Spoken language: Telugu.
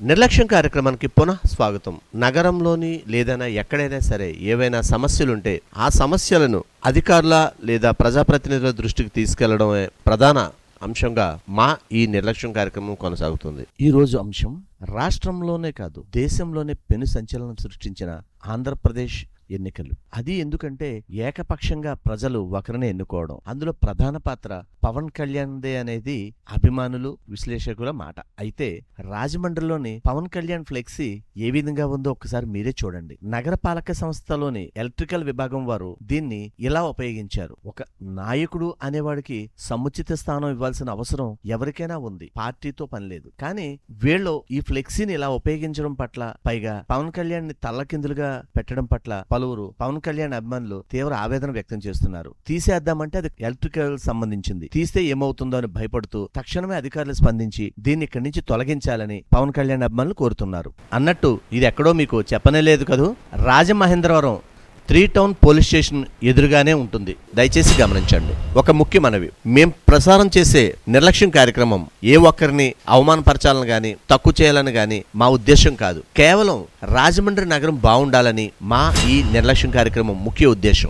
నిర్లక్ష్యం కార్యక్రమానికి పునః స్వాగతం. నగరంలోని లేదైనా ఎక్కడైనా సరే ఏవైనా సమస్యలుంటే ఆ సమస్యలను అధికారుల లేదా ప్రజాప్రతినిధుల దృష్టికి తీసుకెళ్ళడమే ప్రధాన అంశంగా మా ఈ నిర్లక్ష్యం కార్యక్రమం కొనసాగుతుంది. ఈ రోజు అంశం రాష్ట్రంలోనే కాదు దేశంలోనే పెను సంచలనం సృష్టించిన ఆంధ్రప్రదేశ్ ఎన్నికలు. అది ఎందుకంటే ఏకపక్షంగా ప్రజలు ఒకరిని ఎన్నుకోవడం. అందులో ప్రధాన పాత్ర పవన్ కళ్యాణ్దే అనేది అభిమానులు విశ్లేషకుల మాట. అయితే రాజమండ్రిలోని పవన్ కళ్యాణ్ ఫ్లెక్సీ ఏ విధంగా ఉందో ఒకసారి మీరే చూడండి. నగరపాలక సంస్థలోని ఎలక్ట్రికల్ విభాగం వారు దీన్ని ఇలా ఉపయోగించారు. ఒక నాయకుడు అనేవాడికి సముచిత స్థానం ఇవ్వాల్సిన అవసరం ఎవరికైనా ఉంది. పార్టీతో పని లేదు. కానీ వీళ్ళు ఈ ఫ్లెక్సీని ఇలా ఉపయోగించడం పట్ల పైగా పవన్ కళ్యాణ్ని తల్లకిందులుగా పెట్టడం పట్ల పలువురు పవన్ కళ్యాణ్ అభిమానులు తీవ్ర ఆవేదన వ్యక్తం చేస్తున్నారు. తీసేద్దామంటే అది ఎలక్ట్రికల్ సంబంధించింది. తీస్తే ఏమవుతుందో అని భయపడుతూ తక్షణమే అధికారులు స్పందించి దీన్ని ఇక్కడి నుంచి తొలగించాలని పవన్ కళ్యాణ్ అభిమానులు కోరుతున్నారు. అన్నట్టు ఇది ఎక్కడో మీకు చెప్పనే లేదు కదూ? Rajamahendravaram three town police station ఎదురుగానే ఉంటుంది. దయచేసి గమనించండి. ఒక ముఖ్య మనవి. మేం ప్రసారం చేసే నిర్లక్ష్యం కార్యక్రమం ఏ ఒక్కరిని అవమానపరచాలని గాని తక్కువ చేయాలని గాని మా ఉద్దేశం కాదు. కేవలం రాజమండ్రి నగరం బాగుండాలని మా ఈ నిర్లక్ష్యం కార్యక్రమం ముఖ్య ఉద్దేశం.